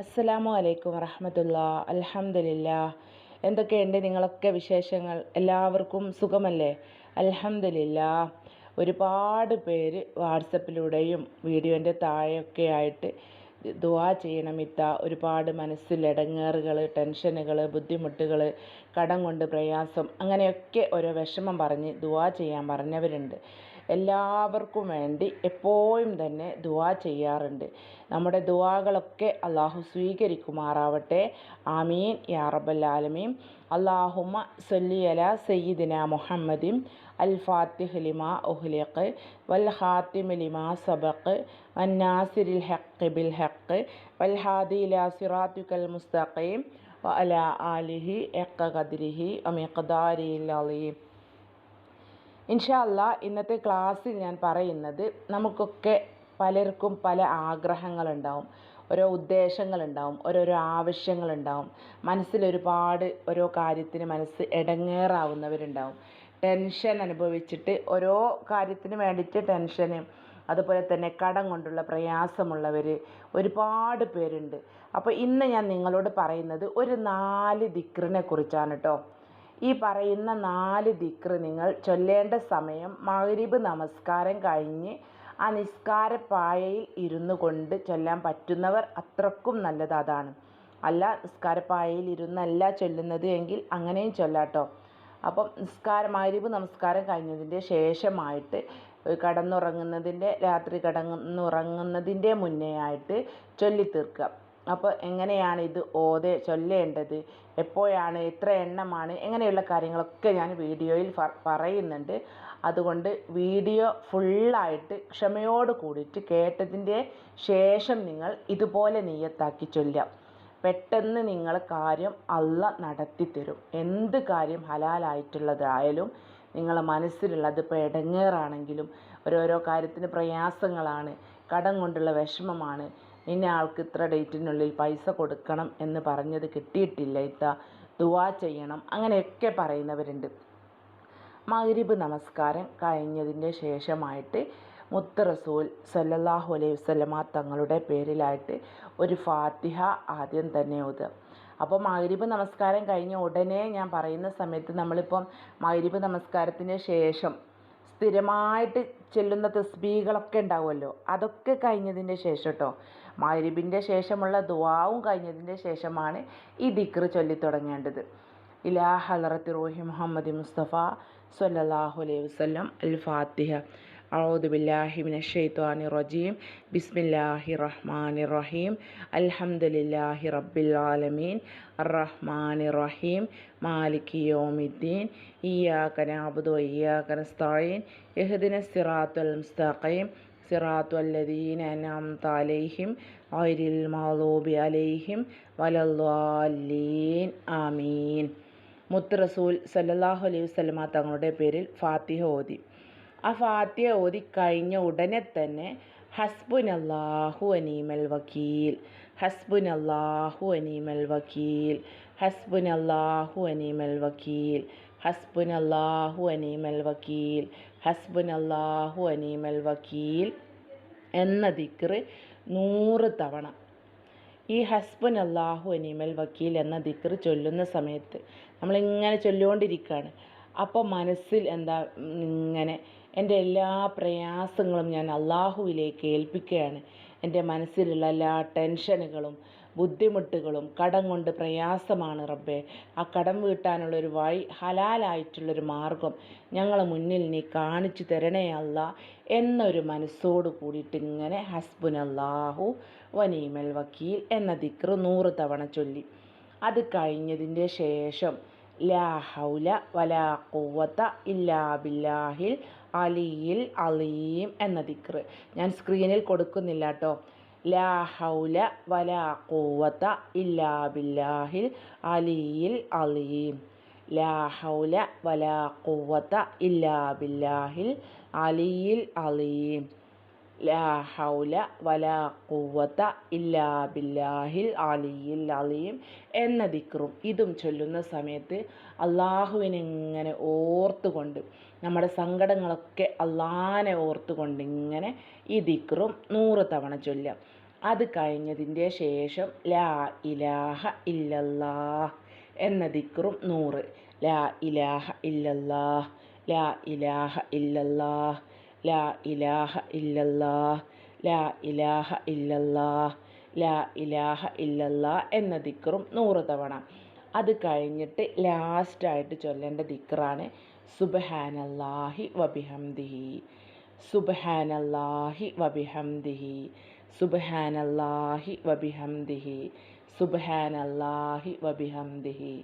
അസ്സലാമു അലൈക്കും വറഹമത്തുള്ള. അലഹമില്ല എന്തൊക്കെയുണ്ട് നിങ്ങളൊക്കെ വിശേഷങ്ങൾ? എല്ലാവർക്കും സുഖമല്ലേ? അലഹമില്ല ഒരുപാട് പേര് വാട്സപ്പിലൂടെയും വീഡിയോന്റെ താഴെയൊക്കെ ആയിട്ട് ദുവാ ചെയ്യണം ഇത്ത. ഒരുപാട് മനസ്സിലടങ്ങേറുകൾ ടെൻഷനുകൾ ബുദ്ധിമുട്ടുകൾ കടം കൊണ്ട് പ്രയാസം അങ്ങനെയൊക്കെ ഓരോ വിഷമം പറഞ്ഞ് ദുവാ ചെയ്യാൻ പറഞ്ഞവരുണ്ട്. എല്ലാവർക്കും വേണ്ടി എപ്പോഴും തന്നെ ദുആ ചെയ്യാറുണ്ട്. നമ്മുടെ ദുആകളൊക്കെ അള്ളാഹു സ്വീകരിക്കുമാറാവട്ടെ. ആമീൻ. യാ റബ്ബൽ ആലമീൻ. അല്ലാഹുമ്മ സല്ലി അല സയ്യിദിന മുഹമ്മദിൻ. അൽ ഫാത്തിഹ് ലിമാ ഉഹ്ലിഖ്. വൽ ഖാത്തിമ് ലിമാ സബഖ്. വന്നാസിരിൽ ഹഖ് ബിൽ ഹഖ്. വൽ ഹാദി ഇലാ സിറാത്തുക്കൽ മുസ്തഖീം. വഅല ആലിഹി എക്ക ഖദ്രിഹി അമിഖ്ദാരിൽ അലീം. ഇൻഷാ അല്ലാ ഇന്നത്തെ ക്ലാസ്സിൽ ഞാൻ പറയുന്നത് നമുക്കൊക്കെ പലർക്കും പല ആഗ്രഹങ്ങളുണ്ടാവും. ഓരോ ഉദ്ദേശങ്ങളുണ്ടാവും ഓരോരോ ആവശ്യങ്ങളുണ്ടാവും. മനസ്സിൽ ഒരുപാട് ഓരോ കാര്യത്തിന് മനസ്സ് ഇടങ്ങേറാവുന്നവരുണ്ടാവും ടെൻഷൻ അനുഭവിച്ചിട്ട് ഓരോ കാര്യത്തിന് വേണ്ടിയിട്ട് ടെൻഷന് അതുപോലെ തന്നെ കടം കൊണ്ടുള്ള പ്രയാസമുള്ളവർ ഒരുപാട് പേരുണ്ട്. അപ്പോൾ ഇന്ന് ഞാൻ നിങ്ങളോട് പറയുന്നത് ഒരു നാല് ദിക്റിനെ കുറിച്ചാണ് കേട്ടോ ഈ പറയുന്ന നാല് ദിക്റ് നിങ്ങൾ ചൊല്ലേണ്ട സമയം മഹരിബ് നമസ്കാരം കഴിഞ്ഞ് ആ നിസ്കാരപ്പായയിൽ ഇരുന്നു കൊണ്ട് ചൊല്ലാൻ പറ്റുന്നവർ അത്രക്കും നല്ലത് അതാണ്. അല്ല നിസ്കാരപ്പായയിൽ ഇരുന്നല്ല ചൊല്ലുന്നത് എങ്കിൽ അങ്ങനെയും ചൊല്ലാട്ടോ. അപ്പം നിസ്കാരം മഹരിബ് നമസ്കാരം കഴിഞ്ഞതിന്റെ ശേഷമായിട്ട് കടന്നുറങ്ങുന്നതിന്റെ രാത്രി കടന്നുറങ്ങുന്നതിന്റെ മുന്നേ ആയിട്ട് ചൊല്ലിത്തീർക്കുക. അപ്പോൾ എങ്ങനെയാണ് ഇത് ഓതെ ചൊല്ലേണ്ടത്? എപ്പോഴാണ് എത്ര എണ്ണമാണ് എങ്ങനെയുള്ള കാര്യങ്ങളൊക്കെ ഞാൻ വീഡിയോയിൽ പറയുന്നുണ്ട്. അതുകൊണ്ട് വീഡിയോ ഫുള്ളായിട്ട് ക്ഷമയോട് കൂടിയിട്ട് കേട്ടതിന്റെ ശേഷം നിങ്ങൾ ഇതുപോലെ നീയത്താക്കി ചൊല്ലാം പെട്ടെന്ന് നിങ്ങൾ കാര്യം അല്ല നടത്തിത്തരും എന്ത് കാര്യം ഹലാലായിട്ടുള്ളതായാലും നിങ്ങളെ മനസ്സിലുള്ളത് ഇപ്പോൾ ഇടങ്ങേറാണെങ്കിലും ഓരോരോ കാര്യത്തിന് പ്രയാസങ്ങളാണ് കടം കൊണ്ടുള്ള വിഷമമാണ് ഇന്ന ആൾക്ക് ഇത്ര ഡേറ്റിനുള്ളിൽ പൈസ കൊടുക്കണം എന്ന് പറഞ്ഞത് കിട്ടിയിട്ടില്ല ഇത്ത. ദുവാ ചെയ്യണം. അങ്ങനെയൊക്കെ പറയുന്നവരുണ്ട്. മഗ്രിബ് നമസ്കാരം കഴിഞ്ഞതിന്റെ ശേഷമായിട്ട് മുത്ത് റസൂൽ സല്ലല്ലാഹു അലൈഹി വസല്ലമ തങ്ങളുടെ പേരിലായിട്ട് ഒരു ഫാത്തിഹ ആദ്യം തന്നെ ഓതുക. അപ്പോൾ മഗ്രിബ് നമസ്കാരം കഴിഞ്ഞ ഉടനെ ഞാൻ പറയുന്ന സമയത്ത് നമ്മളിപ്പം മഗ്രിബ് നമസ്കാരത്തിന് ശേഷം സ്ഥിരമായിട്ട് ചെല്ലുന്ന തസ്ബീകളൊക്കെ ഉണ്ടാവുമല്ലോ അതൊക്കെ കഴിഞ്ഞതിന്റെ ശേഷം കേട്ടോ മഗ്രിബിൻ്റെ ശേഷമുള്ള ദുവാവും കഴിഞ്ഞതിൻ്റെ ശേഷമാണ് ഈ ദിക്ർ ചൊല്ലിത്തുടങ്ങേണ്ടത് ഇലാ ഹലറത്ത് റൂഹി മുഹമ്മദ് മുസ്തഫ സല്ലല്ലാഹു അലൈഹി വസല്ലം അൽ ഫാത്തിഹ أعوذ بالله من الشيطان الرجيم بسم الله الرحمن الرحيم الحمد لله رب العالمين الرحمن الرحيم مالك يوم الدين إياك نعبد وإياك نستعين اهدنا الصراط المستقيم സിറാത്തു അല്ലദീന അനാംത അലൈഹിം ഐരിൽ മാലൂബി അലൈഹിം വലല്ലാഹീൻ ആമീൻ മുത്ത റസൂൽ സല്ലാഹു അലൈഹി വസല്ലമ തങ്ങളുടെ പേരിൽ ഫാത്തിഹ ഓതി. ആ ഫാത്തിഹ ഓതി കഴിഞ്ഞ ഉടനെ തന്നെ ഹസ്ബുൻ വനീമൽ അനീമൽ വക്കീൽ. ഹസ്ബുൻ വകീൽ അനീമൽ വക്കീൽ. ഹസ്ബുൻ അനീമൽ വക്കീൽ. ഹസ്ബുൻ അള്ളാഹു അനീമൽ വക്കീൽ ഹസ്ബുൻ അള്ളാഹു അനീമൽ വക്കീൽ എന്ന ദിക്ർ നൂറ് തവണ. ഈ ഹസ്ബുൻ അള്ളാഹു അനീമൽ വക്കീൽ എന്ന ദിക്ർ ചൊല്ലുന്ന സമയത്ത് നമ്മളിങ്ങനെ ചൊല്ലുകൊണ്ടിരിക്കുകയാണ് അപ്പോൾ മനസ്സിൽ എന്താ ഇങ്ങനെ എന്റെ എല്ലാ പ്രയാസങ്ങളും ഞാൻ അള്ളാഹുവിലേക്ക് ഏൽപ്പിക്കുകയാണ്. എന്റെ മനസ്സിലുള്ള എല്ലാ ടെൻഷനുകളും ബുദ്ധിമുട്ടുകളും കടം കൊണ്ട് പ്രയാസമാണ് റബ്ബേ. ആ കടം വീട്ടാനുള്ളൊരു വഴി ഹലാലായിട്ടുള്ളൊരു മാർഗം ഞങ്ങളെ മുന്നിൽ നീ കാണിച്ചു തരണേ അല്ല എന്നൊരു മനസ്സോട് കൂടിയിട്ട് ഇങ്ങനെ ഹസ്ബുൻ അള്ളാഹു വനീമൽ വക്കീൽ എന്ന ദിക്ർ നൂറ് തവണ ചൊല്ലി. അത് കഴിഞ്ഞതിന്റെ ശേഷം ലാ ഹൗല വലാ ഖുവത ഇല്ലാ ബില്ലാഹിൽ അലിയിൽ അലീം എന്ന ദിക്ർ ഞാൻ സ്ക്രീനിൽ കൊടുക്കുന്നില്ല കേട്ടോ ലാ ഹൗല വലാ ഖുവത ഇല്ലാ ബില്ലാഹിൽ അലിയിൽ അലീം. ലാ ഹൗല വലാ ഖുവത ഇല്ലാ ബില്ലാഹിൽ അലിയിൽ അലീം. ലാ ഹൗല വലാ ഇല്ലാ ബില്ലാഹിൽ അലിയിൽ അലീം എന്ന ദിക്റും. ഇതും ചൊല്ലുന്ന സമയത്ത് അള്ളാഹുവിനിങ്ങനെ ഓർത്തുകൊണ്ട് നമ്മുടെ സങ്കടങ്ങളൊക്കെ അള്ളാഹനെ ഓർത്തുകൊണ്ട് ഇങ്ങനെ ഈ ദിക്റും നൂറ് തവണ ചൊല്ലാം അത് കഴിഞ്ഞതിന്റെ ശേഷം ലാ ഇലാഹ ഇല്ലല്ലാ എന്ന ദിക്റും നൂറ്. ലാ ഇലാഹ ഇല്ലല്ലാ ലാ ഇലാഹ ഇല്ലല്ലാ ലാ ഇലാഹ ഇല്ലല്ലാ ലാ ഇലാഹ ഇല്ലല്ലാ ലാ ഇലാഹ ഇല്ലല്ലാ എന്ന ദിക്റും നൂറ് തവണ. അത് കഴിഞ്ഞിട്ട് ലാസ്റ്റായിട്ട് ചൊല്ലേണ്ട ദിക്റാണ് സുബഹാനല്ലാഹി വബിഹംദിഹി. സുബഹാനല്ലാഹി വബിഹംദിഹി സുബഹാനല്ലാഹി വബിഹംദിഹി സുബഹാനല്ലാഹി വബിഹംദിഹി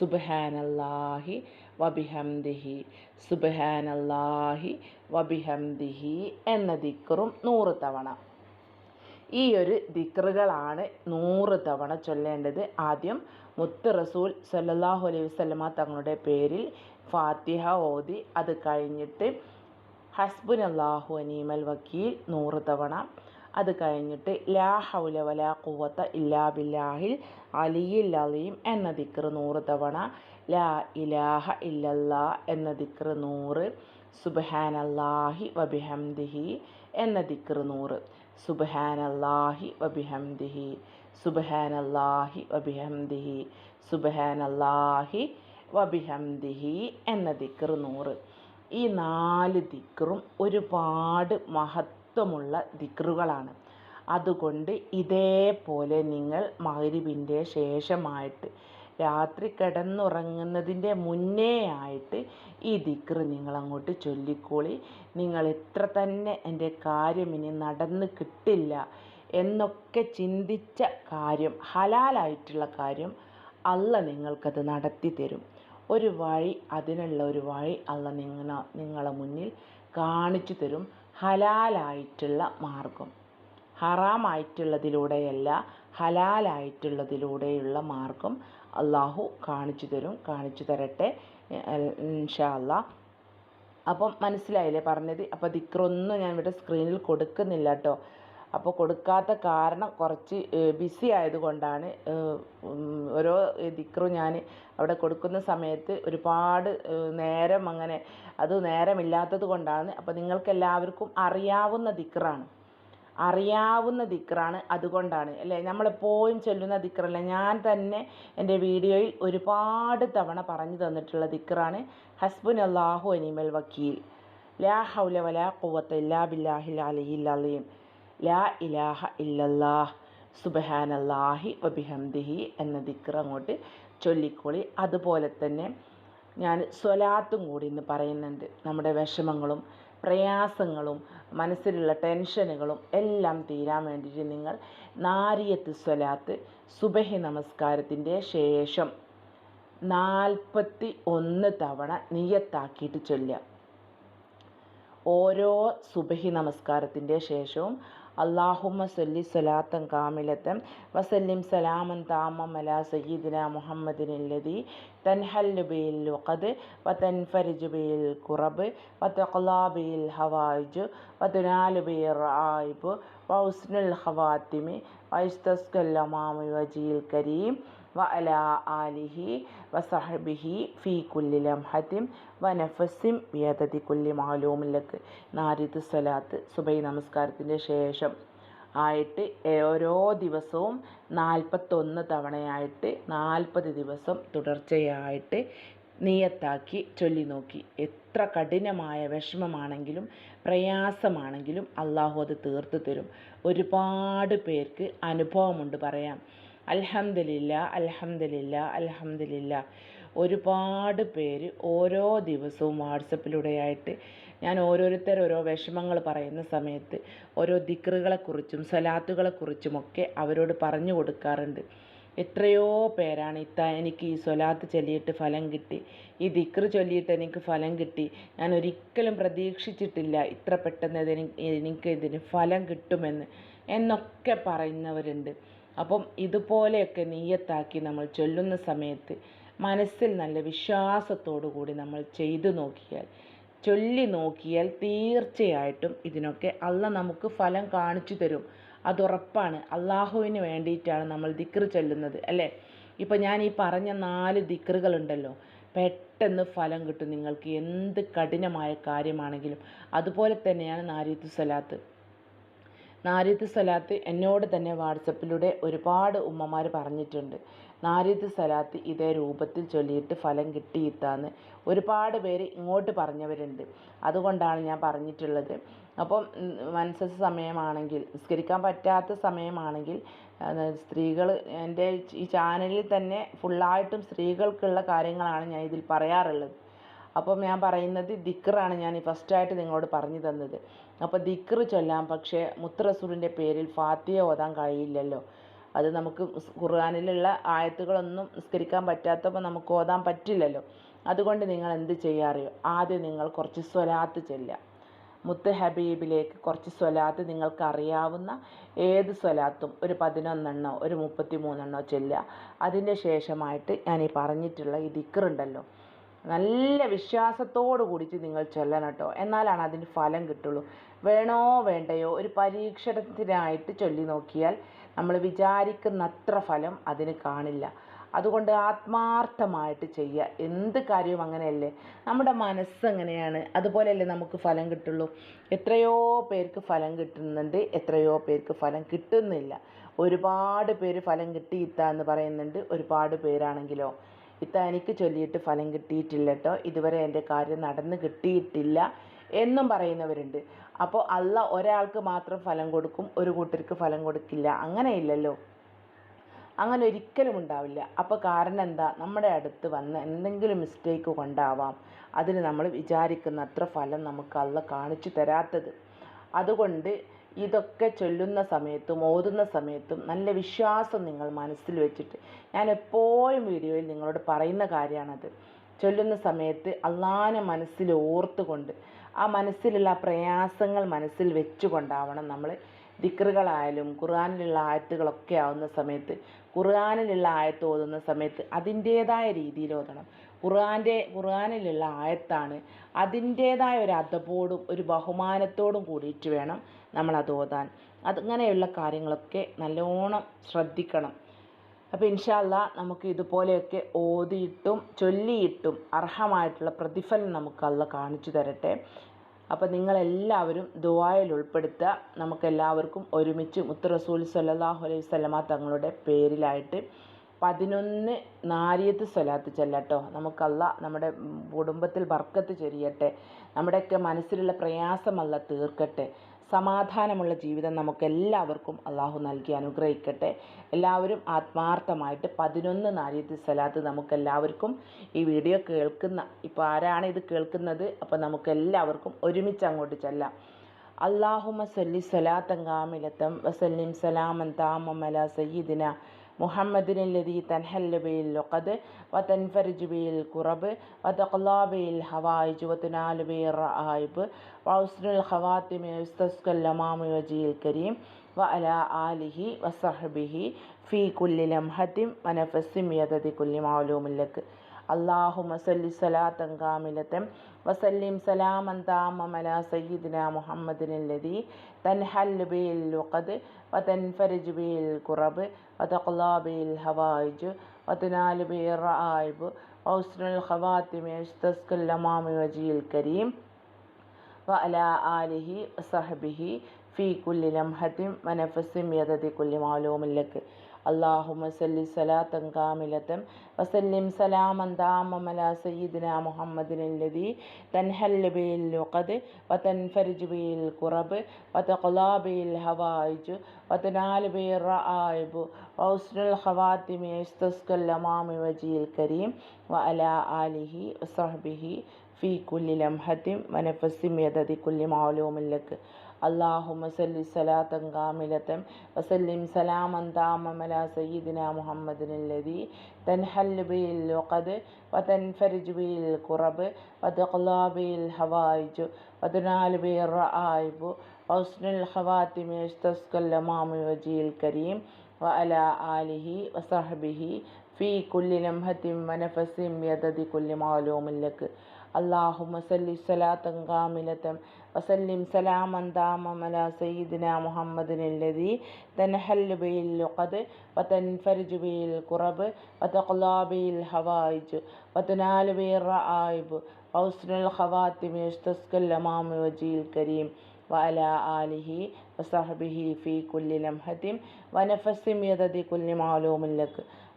സുബ്ഹാനല്ലാഹി വബിഹംദിഹി സുബ്ഹാനല്ലാഹി വബിഹംദിഹി എന്ന ദിക്കറും നൂറ് തവണ. ഈ ഒരു ദിക്റുകളാണ് നൂറ് തവണ ചൊല്ലേണ്ടത്. ആദ്യം മുത്ത് റസൂൽ സല്ലാഹു അലൈഹി വസ്ലമ തങ്ങളുടെ പേരിൽ ഫാത്തിഹ ഓതി അത് കഴിഞ്ഞിട്ട് ഹസ്ബുൻ അള്ളാഹു അനീമൽ വക്കീൽ നൂറ് തവണ. അത് കഴിഞ്ഞിട്ട് ലാ ഹൗല വലാ ഖുവത്ത ഇല്ലാ അലിയിൽ അലീം എന്ന ദിക്ർ നൂറ് തവണ. ലാ ഇലാഹ ഇല്ലല്ലാ എന്ന ദിക്ർ നൂറ്. സുബ്ഹാനല്ലാഹി വബിഹംദിഹി എന്ന ദിക്ർ നൂറ്. സുബ്ഹാനല്ലാഹി വബിഹംദിഹി. സുബ്ഹാനല്ലാഹി വബിഹംദിഹി. സുബ്ഹാനല്ലാഹി വബിഹംദിഹി എന്ന ദിക്ർ നൂറ്. ഈ നാല് ദിക്റും ഒരുപാട് മഹത്വമുള്ള ദിക്റുകളാണ്. അതുകൊണ്ട് ഇതേപോലെ നിങ്ങൾ മഹരിബിന്റെ ശേഷമായിട്ട് രാത്രി കിടന്നുറങ്ങുന്നതിന്റെ മുന്നേ ആയിട്ട് ഈ ദിക്റ് നിങ്ങളങ്ങോട്ട് ചൊല്ലിക്കോളി. നിങ്ങൾ എത്ര തന്നെ എന്റെ കാര്യം ഇനി നടന്ന് കിട്ടില്ല എന്നൊക്കെ ചിന്തിച്ച കാര്യം ഹലാലായിട്ടുള്ള കാര്യം അല്ല നിങ്ങൾക്കത് നടത്തി തരും. ഒരു വഴി അതിനുള്ള ഒരു വഴി അല്ല നിങ്ങളെ നിങ്ങളെ മുന്നിൽ കാണിച്ചു തരും. ഹലാലായിട്ടുള്ള മാർഗം ഹറാമായിട്ടുള്ളതിലൂടെയല്ല ഹലാലായിട്ടുള്ളതിലൂടെയുള്ള മാർഗം അള്ളാഹു കാണിച്ചു തരും കാണിച്ചു തരട്ടെ ഇൻഷാ അപ്പം മനസ്സിലായില്ലേ പറഞ്ഞത്? അപ്പോൾ ദിക്റൊന്നും ഞാൻ ഇവിടെ സ്ക്രീനിൽ കൊടുക്കുന്നില്ല കേട്ടോ അപ്പോൾ കൊടുക്കാത്ത കാരണം കുറച്ച് ബിസി ആയതുകൊണ്ടാണ് ഓരോ ദിക്റും ഞാൻ അവിടെ കൊടുക്കുന്ന സമയത്ത് ഒരുപാട് നേരം അങ്ങനെ അത് നേരമില്ലാത്തത് കൊണ്ടാണ്. അപ്പോൾ നിങ്ങൾക്ക് എല്ലാവർക്കും അറിയാവുന്ന ദിക്റാണ്. അറിയാവുന്ന ദിക്റാണ് അതുകൊണ്ടാണ്. അല്ലേ? നമ്മളെപ്പോഴും ചൊല്ലുന്ന ദിക്റല്ല? ഞാൻ തന്നെ എന്റെ വീഡിയോയിൽ ഒരുപാട് തവണ പറഞ്ഞു തന്നിട്ടുള്ള ദിക്റാണ് ഹസ്ബുൻ അള്ളാഹു അനിമൽ വക്കീൽ. ലാ ഹൗല വലാ ഇല്ലാ ബില്ലാഹിൽ അലഹിൽ അലീം ലാ ഇലാഹ ഇല്ലല്ലാഹ് സുബഹാനല്ലാഹി വബിഹംദിഹി എന്ന ദിക്ർ അങ്ങോട്ട് ചൊല്ലിക്കോളി. അതുപോലെ തന്നെ ഞാൻ സ്വലാത്തും കൂടി ഇന്ന് പറയുന്നുണ്ട്. നമ്മുടെ വിഷമങ്ങളും പ്രയാസങ്ങളും മനസ്സിലുള്ള ടെൻഷനുകളും എല്ലാം തീരാൻ വേണ്ടിയിട്ട് നിങ്ങൾ നാരിയത്ത് സ്വലാത്ത് സുബഹി നമസ്കാരത്തിന്റെ ശേഷം നാൽപ്പത്തി ഒന്ന് തവണ നിയത്താക്കിയിട്ട് ചൊല്ലുക. ഓരോ സുബഹി നമസ്കാരത്തിന്റെ ശേഷവും അള്ളാഹുമ്മ സൊല്ലി സ്വലാത്തൻ കാമിലത്തൻ വസല്ലിം സലാമൻ താമം അല സയ്യിദിന മുഹമ്മദിനല്ലതി തൻഹല്ലു ബിൽ വഖദ് വതൻഫരിജു ബിൽ കുറബ് വതഖലാ ബിൽ ഹവായിജ് വതുനാലു ബിൽ റായിബ് വൗസ്നുൽ ഖവാത്തിമി വൈസ്തസ്കല്ലമാമി വജീൽ കരീം വഅല ആലിഹി വസഹബിഹി ഫീ കുല്ലി ലംഹത്തിം വനഫസിം ബിയദതി കുല്ലി മാലൂമിലക്ക് നാരിദ് സ്വലാത്ത് സുബൈ നമസ്കാരത്തിന്റെ ശേഷം ആയിട്ട് ഓരോ ദിവസവും നാൽപ്പത്തൊന്ന് തവണയായിട്ട് നാൽപ്പത് ദിവസം തുടർച്ചയായിട്ട് നീയത്താക്കി ചൊല്ലി നോക്കി. എത്ര കഠിനമായ വിഷമമാണെങ്കിലും പ്രയാസമാണെങ്കിലും അള്ളാഹു അത് തീർത്തു തരും. ഒരുപാട് പേർക്ക് അനുഭവമുണ്ട് പറയാം. അൽഹംദുലില്ല അലഹമില്ല അലഹമില്ല ഒരുപാട് പേര് ഓരോ ദിവസവും വാട്സപ്പിലൂടെയായിട്ട് ഞാൻ ഓരോരുത്തർ ഓരോ വിഷമങ്ങൾ പറയുന്ന സമയത്ത് ഓരോ ദിക്റുകളെക്കുറിച്ചും സലാത്തുകളെക്കുറിച്ചുമൊക്കെ അവരോട് പറഞ്ഞു കൊടുക്കാറുണ്ട്. എത്രയോ പേരാണ് ഇത്ത എനിക്ക് ഈ സ്വലാത്ത് ചൊല്ലിയിട്ട് ഫലം കിട്ടി. ഈ ദിക്റ് ചൊല്ലിയിട്ട് എനിക്ക് ഫലം കിട്ടി. ഞാൻ ഒരിക്കലും പ്രതീക്ഷിച്ചിട്ടില്ല ഇത്ര പെട്ടെന്ന് എനിക്ക് ഇതിന് ഫലം കിട്ടുമെന്ന് എന്നൊക്കെ പറയുന്നവരുണ്ട്. അപ്പം ഇതുപോലെയൊക്കെ നീയത്താക്കി നമ്മൾ ചൊല്ലുന്ന സമയത്ത് മനസ്സിൽ നല്ല വിശ്വാസത്തോടു കൂടി നമ്മൾ ചെയ്തു നോക്കിയാൽ ചൊല്ലി നോക്കിയാൽ തീർച്ചയായിട്ടും ഇതിനൊക്കെ അല്ല നമുക്ക് ഫലം കാണിച്ചു തരും. അതുറപ്പാണ് അള്ളാഹുവിന് വേണ്ടിയിട്ടാണ് നമ്മൾ ദിക്റ് ചൊല്ലുന്നത് അല്ലേ? ഇപ്പം ഞാൻ ഈ പറഞ്ഞ നാല് ദിക്റുകളുണ്ടല്ലോ പെട്ടെന്ന് ഫലം കിട്ടും. നിങ്ങൾക്ക് എന്ത് കഠിനമായ കാര്യമാണെങ്കിലും അതുപോലെ തന്നെയാണ് നാരിയത്തു സലാത്ത് നാരിയത്ത് സലാത്ത് എന്നോട് തന്നെ വാട്സപ്പിലൂടെ ഒരുപാട് ഉമ്മമാർ പറഞ്ഞിട്ടുണ്ട്. നാരിയത്ത് സലാത്ത് ഇതേ രൂപത്തിൽ ചൊല്ലിയിട്ട് ഫലം കിട്ടിയിത്താന്ന് ഒരുപാട് പേര് ഇങ്ങോട്ട് പറഞ്ഞവരുണ്ട്. അതുകൊണ്ടാണ് ഞാൻ പറഞ്ഞിട്ടുള്ളത്. അപ്പം മനസ്സസ് സമയമാണെങ്കിൽ നിസ്കരിക്കാൻ പറ്റാത്ത സമയമാണെങ്കിൽ സ്ത്രീകൾ എന്റെ ഈ ചാനലിൽ തന്നെ ഫുള്ളായിട്ടും സ്ത്രീകൾക്കുള്ള കാര്യങ്ങളാണ് ഞാൻ ഇതിൽ പറയാറുള്ളത്. അപ്പം ഞാൻ പറയുന്നത് ദിക്കറാണ് ഞാൻ ഫസ്റ്റായിട്ട് നിങ്ങളോട് പറഞ്ഞു തന്നത്. അപ്പോൾ ദിക്ർ ചൊല്ലാം പക്ഷേ മുത്ത് റസൂലിന്റെ പേരിൽ ഫാത്തിയ ഓതാൻ കഴിയില്ലല്ലോ. അത് നമുക്ക് ഖുർആാനിലുള്ള ആയത്തുകളൊന്നും നിസ്കരിക്കാൻ പറ്റാത്തപ്പോൾ നമുക്ക് ഓതാൻ പറ്റില്ലല്ലോ. അതുകൊണ്ട് നിങ്ങൾ എന്ത് ചെയ്യാറിയോ? ആദ്യം നിങ്ങൾ കുറച്ച് സ്വലാത്ത് ചെല്ലുക. മുത്ത് ഹബീബിലേക്ക് കുറച്ച് സ്വലാത്ത് നിങ്ങൾക്ക് അറിയാവുന്ന ഏത് സ്വലാത്തും ഒരു പതിനൊന്നെണ്ണോ ഒരു മുപ്പത്തി മൂന്നെണ്ണോ ചെല്ലുക. അതിന്റെ ശേഷമായിട്ട് ഞാൻ ഈ പറഞ്ഞിട്ടുള്ള ഈ ദിക്റുണ്ടല്ലോ. നല്ല വിശ്വാസത്തോട് കൂടിയിട്ട് നിങ്ങൾ ചൊല്ലണം കേട്ടോ എന്നാലാണ് അതിന് ഫലം കിട്ടുള്ളൂ. വേണോ വേണ്ടയോ ഒരു പരീക്ഷണത്തിനായിട്ട് ചൊല്ലി നോക്കിയാൽ നമ്മൾ വിചാരിക്കുന്നത്ര ഫലം അതിന് കാണില്ല. അതുകൊണ്ട് ആത്മാർത്ഥമായിട്ട് ചെയ്യുക. എന്ത് കാര്യവും അങ്ങനെയല്ലേ? നമ്മുടെ മനസ്സ് എങ്ങനെയാണ് അതുപോലെയല്ലേ നമുക്ക് ഫലം കിട്ടുള്ളൂ. എത്രയോ പേർക്ക് ഫലം കിട്ടുന്നുണ്ട് എത്രയോ പേർക്ക് ഫലം കിട്ടുന്നില്ല. ഒരുപാട് പേര് ഫലം കിട്ടിയിട്ടാന്ന് പറയുന്നുണ്ട്. ഒരുപാട് പേരാണെങ്കിലോ. ഇത്ത എനിക്ക് ചൊല്ലിയിട്ട് ഫലം കിട്ടിയിട്ടില്ല കേട്ടോ ഇതുവരെ എന്റെ കാര്യം നടന്ന് കിട്ടിയിട്ടില്ല എന്നും പറയുന്നവരുണ്ട്. അപ്പോൾ അല്ല ഒരാൾക്ക് മാത്രം ഫലം കൊടുക്കും ഒരു കൂട്ടർക്ക് ഫലം കൊടുക്കില്ല. അങ്ങനെയില്ലല്ലോ അങ്ങനെ ഒരിക്കലും ഉണ്ടാവില്ല. അപ്പോൾ കാരണം എന്താ? നമ്മുടെ അടുത്ത് വന്ന് എന്തെങ്കിലും മിസ്റ്റേക്ക് കൊണ്ടാവാം. അതിന് നമ്മൾ വിചാരിക്കുന്ന അത്ര ഫലം നമുക്ക് അല്ല കാണിച്ചു തരാത്തത്. അതുകൊണ്ട് ഇതൊക്കെ ചൊല്ലുന്ന സമയത്തും ഓതുന്ന സമയത്തും നല്ല വിശ്വാസം നിങ്ങൾ മനസ്സിൽ വെച്ചിട്ട് ഞാൻ എപ്പോഴും വീഡിയോയിൽ നിങ്ങളോട് പറയുന്ന കാര്യമാണത്. ചൊല്ലുന്ന സമയത്ത് അള്ളാനെ മനസ്സിൽ ഓർത്തുകൊണ്ട് ആ മനസ്സിലുള്ള പ്രയാസങ്ങൾ മനസ്സിൽ വെച്ചുകൊണ്ടാവണം നമ്മൾ ദിക്റുകളായാലും ഖുർആാനിലുള്ള ആയത്തുകളൊക്കെ ആവുന്ന സമയത്ത് ഖുർആാനിലുള്ള ആയത്ത് ഓതുന്ന സമയത്ത് അതിന്റേതായ രീതിയിൽ ഓതണം. ഖുർആന്റെ ഖുർആാനിലുള്ള ആയത്താണ് അതിന്റേതായ ഒരു അദബോടും ഒരു ബഹുമാനത്തോടും കൂടിയിട്ട് വേണം നമ്മളത് ഓതാൻ. അതങ്ങനെയുള്ള കാര്യങ്ങളൊക്കെ നല്ലോണം ശ്രദ്ധിക്കണം. അപ്പോൾ ഇൻഷാല്ല നമുക്ക് ഇതുപോലെയൊക്കെ ഓതിയിട്ടും ചൊല്ലിയിട്ടും അർഹമായിട്ടുള്ള പ്രതിഫലം നമുക്ക് അല്ല കാണിച്ചു തരട്ടെ. അപ്പോൾ നിങ്ങളെല്ലാവരും ദുആയിൽ ഉൾപ്പെടുത്തുക. നമുക്കെല്ലാവർക്കും ഒരുമിച്ച് മുത്ത് റസൂൽ സ്വല്ലല്ലാഹു അലൈഹി വസല്ലമ തങ്ങളുടെ പേരിലായിട്ട് പതിനൊന്ന് നാരിയത്ത് സ്വലാത്ത് ചെല്ലട്ടോ. നമുക്കല്ല നമ്മുടെ കുടുംബത്തിൽ ബർക്കത്ത് ചൊരിയട്ടെ. നമ്മുടെയൊക്കെ മനസ്സിലുള്ള പ്രയാസമല്ല തീർക്കട്ടെ. സമാധാനമുള്ള ജീവിതം നമുക്കെല്ലാവർക്കും അള്ളാഹു നൽകി അനുഗ്രഹിക്കട്ടെ. എല്ലാവരും ആത്മാർത്ഥമായിട്ട് പതിനൊന്ന് നാരിയത്ത് സലാത്ത് നമുക്കെല്ലാവർക്കും ഈ വീഡിയോ കേൾക്കുന്ന ഇപ്പോൾ ആരാണ് ഇത് കേൾക്കുന്നത്? അപ്പോൾ നമുക്കെല്ലാവർക്കും ഒരുമിച്ച് അങ്ങോട്ട് ചെല്ലാം. അള്ളാഹുമ സല്ലി സലാത്തങ്കാമിലത്തം കാമിലത്തം വസല്ലിം സലാമൻ താമം അല സയ്യിദിന മുഹമ്മദിൻ ലതി തൻഹല്ലുബയിൽ ലൊക്കത് വതൻഫരജുബയിൽ കുറബ് വതഖ്ലാബയിൽ ഹവായിജ് വത്തുനാലുബയിൽ റഹായിബ് വൗസ്നുൽ ഹവാത്തിമി ഉസ്തസ്കല്ലമാമു വജിയിൽ കരീം വ അല ആലിഹി വസഹബിഹി ഫീ കുല്ലി ലംഹത്തിം മനഫസിം യദതി കുല്ലി മാലൂമില്ലക്ക് അള്ളാഹുമ സല്ലി സലാത്തൻ കാമിലത്തൻ വസല്ലിം സലാമൻ താമമല സയ്യിദിന മുഹമ്മദിനല്ലതി തൻഹൽ ബിൽ ലുഖദ് വതൻഫരിജ് ബിൽ കുറബ് വതഖ്ലാ ബിൽ ഹവായിജ് വതനാല് ബിൽ റആയിബ് വൗസ്നുൽ ഖവാത്തിമ യുസ്തസ്കൽ ലമാമി വജിയിൽ കരീം വഅല ആലിഹി സഹബിഹി ഫീ കുല്ലി ലംഹത്തിം വനഫസിം യദതി കുല്ലി മാലൂമില്ലക്ക് في كل لمحة ونفس يدد كل معلوم لك اللهم صل صلاة كاملة وسلم سلاما تاما على سيدنا محمد الذي تنحل به اللقد وتنفرج به الكرب وتقلى به الهوائج وتنال به الرائب وحسن الخواتم يستسقى الأمام وجهه الكريم وعلى آله وصحبه في كل لمحة ونفس يدد كل معلوم لك اللهم صل صلاة كاملة وسلم سلاما تاما على سيدنا محمد الذي تنحل به اللقد وتنفرج به الكرب وتقلى به الحوائج وتنال به الرائب وحسن الخواتم يستسقى الأمام وجهه الكريم وعلى آله وصحبه في كل لمحة ونفس يدد كل معلوم لك اللهم صل صلاة كاملة وسلم سلاما داما على سيدنا محمد الذي تنحل به اللقد وتنفرج به الكرب وتقلى به الحوائج وتنال به الرائب وحسن الخواتم يستسقى الأمام وجهه الكريم وعلى آله وصحبه في كل لمحة ونفس يدد كل معلوم لك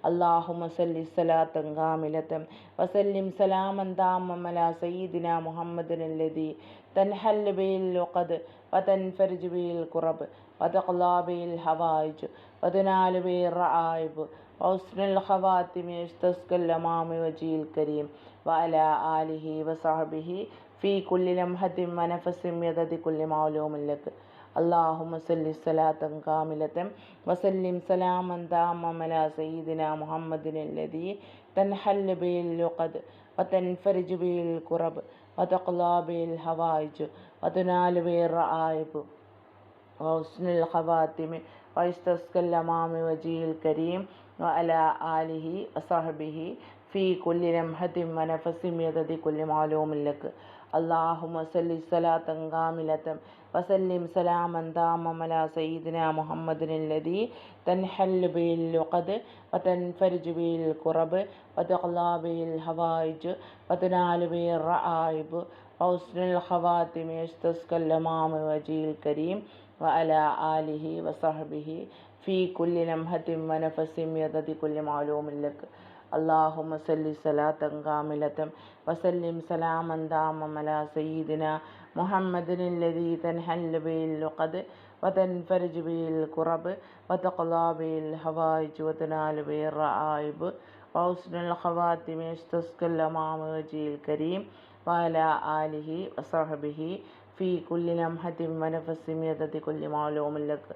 اللهم صل صلاة كاملة وسلم سلاما تاما على سيدنا محمد الذي تنحل به اللقد وتنفرج به الكرب وتقضى به الحوائج وتنال به الرعائب وحسن الخواتم يستسقى الأمام وجه الكريم وعلى آله وصحبه في كل لمحة ونفس يدد كل معلوم لك اللهم صل صلاة كاملة وسلم سلاما تاما على سيدنا محمد الذي تنحل به اللقد وتنفرج به الكرب وتقضى به الحوائج وتنال به الرعائب وحسن الخواتم ويستسقى الأمام وجه الكريم وعلى آله وصحبه في كل لمحة ونفس يدد كل معلوم لك اللهم صل صلاة كاملة وسلم سلاما تاما على سيدنا محمد الذي تنحل به اللقد وتنفرج به الكرب وتقضى به الحوائج وتنال به الرعائب وحسن الخواتم يستسقى الأمام وجه الكريم وعلى آله وصحبه في كل لمحة ونفس يدد كل معلوم لك اللهم صل صلاة كاملة وسلم سلاما داما على سيدنا محمد الذي تنحل به اللقد وتنفرج به الكرب وتقضى به الحوائج وتنال به الرعائب وحسن الخواتم يستسقى الأمام وجه الكريم وعلى آله وصحبه في كل لمحة ونفس يدد كل معلوم لك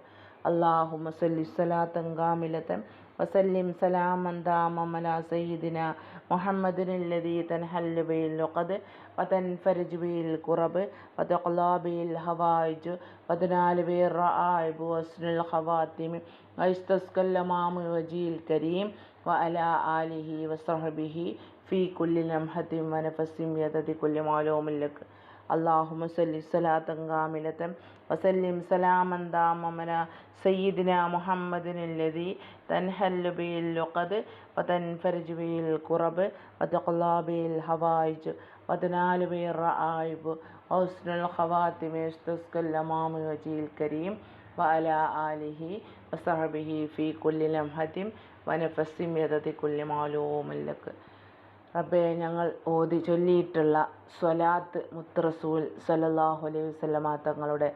اللهم صل صلاة كاملة وسلم سلاما داما على سيدنا محمد الذي تنحل به اللقد وتنفرج به الكرب وتقضى به الحوائج وتنال به الرعائب وحسن الخواتم ويستسقى الأمام وجه الكريم وعلى آله وصحبه في كل لمحة ونفس يدد كل معلوم لك اللهم صل صلاة كاملة وسلم سلاما داما على سيدنا محمد الذي تنحل به اللقد وتنفرج به الكرب وتقضى به الحوائج وتنال به الرعائب وحسن الخواتم يستسقى الأمام وجه الكريم وعلى آله وصحبه في كل لمحة ونفس يدد كل معلوم لك റബ്ബെ ഞങ്ങൾ ഓതി ചൊല്ലിയിട്ടുള്ള സ്വലാത്ത് മുത്ത് റസൂൽ സല്ലല്ലാഹു അലൈഹി വസല്ലമ തങ്ങളുടെ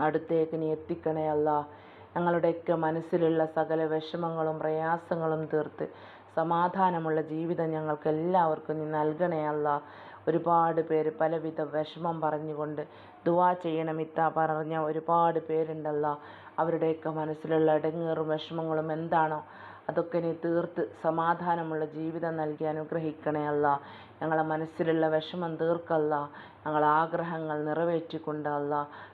അടുത്തേക്ക് നീ എത്തിക്കണേ അല്ല. ഞങ്ങളുടെയൊക്കെ മനസ്സിലുള്ള സകല വിഷമങ്ങളും പ്രയാസങ്ങളും തീർത്ത് സമാധാനമുള്ള ജീവിതം ഞങ്ങൾക്ക് എല്ലാവർക്കും നീ നൽകണേ അല്ല. ഒരുപാട് പേര് പലവിധ വിഷമം പറഞ്ഞുകൊണ്ട് ദുവാ ചെയ്യണം ഇത്ത പറഞ്ഞ ഒരുപാട് പേരുണ്ടല്ലോ. അവരുടെയൊക്കെ മനസ്സിലുള്ള ഇടങ്ങേറും വിഷമങ്ങളും എന്താണോ അതൊക്കെ നീ തീർത്ത് സമാധാനമുള്ള ജീവിതം നൽകി അനുഗ്രഹിക്കണേ അല്ല. ഞങ്ങളെ മനസ്സിലുള്ള വിഷമം തീർക്കല്ല. ഞങ്ങളെ ആഗ്രഹങ്ങൾ നിറവേറ്റിക്കൊണ്ട്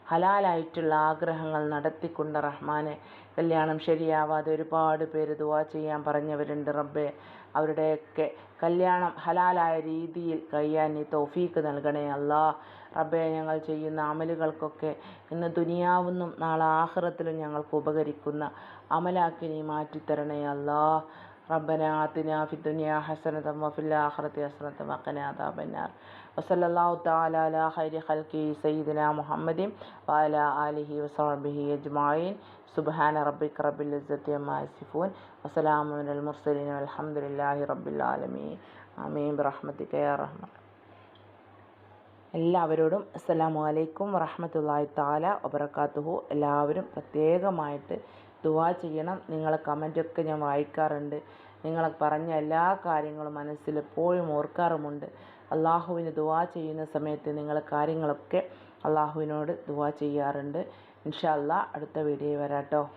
ഹലാലായിട്ടുള്ള ആഗ്രഹങ്ങൾ നടത്തിക്കൊണ്ട് റഹ്മാനെ. കല്യാണം ശരിയാവാതെ ഒരുപാട് പേര് ദുവാ ചെയ്യാൻ പറഞ്ഞവരുണ്ട് റബ്ബെ. അവരുടെയൊക്കെ കല്യാണം ഹലാലായ രീതിയിൽ കഴിയാൻ നീ തൗഫീക്ക് നൽകണേ അല്ല. റബ്ബെ ഞങ്ങൾ ചെയ്യുന്ന അമലുകൾക്കൊക്കെ ഇന്ന് ദുനിയാവുന്നും നാളെ ആഹ്റത്തിലും ഞങ്ങൾക്ക് ഉപകരിക്കുന്ന അമലാക്കി നീ മാറ്റിത്തരണേ അല്ലാ ربنا آتنا في الدنيا حسنة وفي الآخرة حسنة وقنا عذاب النار وصلى الله تعالى على خير خلقه سيدنا محمد وعلى آله وصحبه أجمعين سبحان ربك رب العزة عما يصفون وسلام على المرسلين والحمد لله رب العالمين آمين برحمتك يا رحمن എല്ലാവരോടും അസ്സലാമു അലൈക്കും വറഹമത്തല്ലാഹി താല വബർക്കാത്തുഹു എല്ലാവരും പ്രത്യേകമായിട്ട് ദുവാ ചെയ്യണം. നിങ്ങളെ കമന്റൊക്കെ ഞാൻ വായിക്കാറുണ്ട്. നിങ്ങൾ പറഞ്ഞ എല്ലാ കാര്യങ്ങളും മനസ്സിൽ എപ്പോഴും ഓർക്കാറുമുണ്ട്. അള്ളാഹുവിന് ദുവാ ചെയ്യുന്ന സമയത്ത് നിങ്ങൾ കാര്യങ്ങളൊക്കെ അള്ളാഹുവിനോട് ദുവാ ചെയ്യാറുണ്ട്. ഇൻഷാ അല്ലാ അടുത്ത വീഡിയോ വരാട്ടോ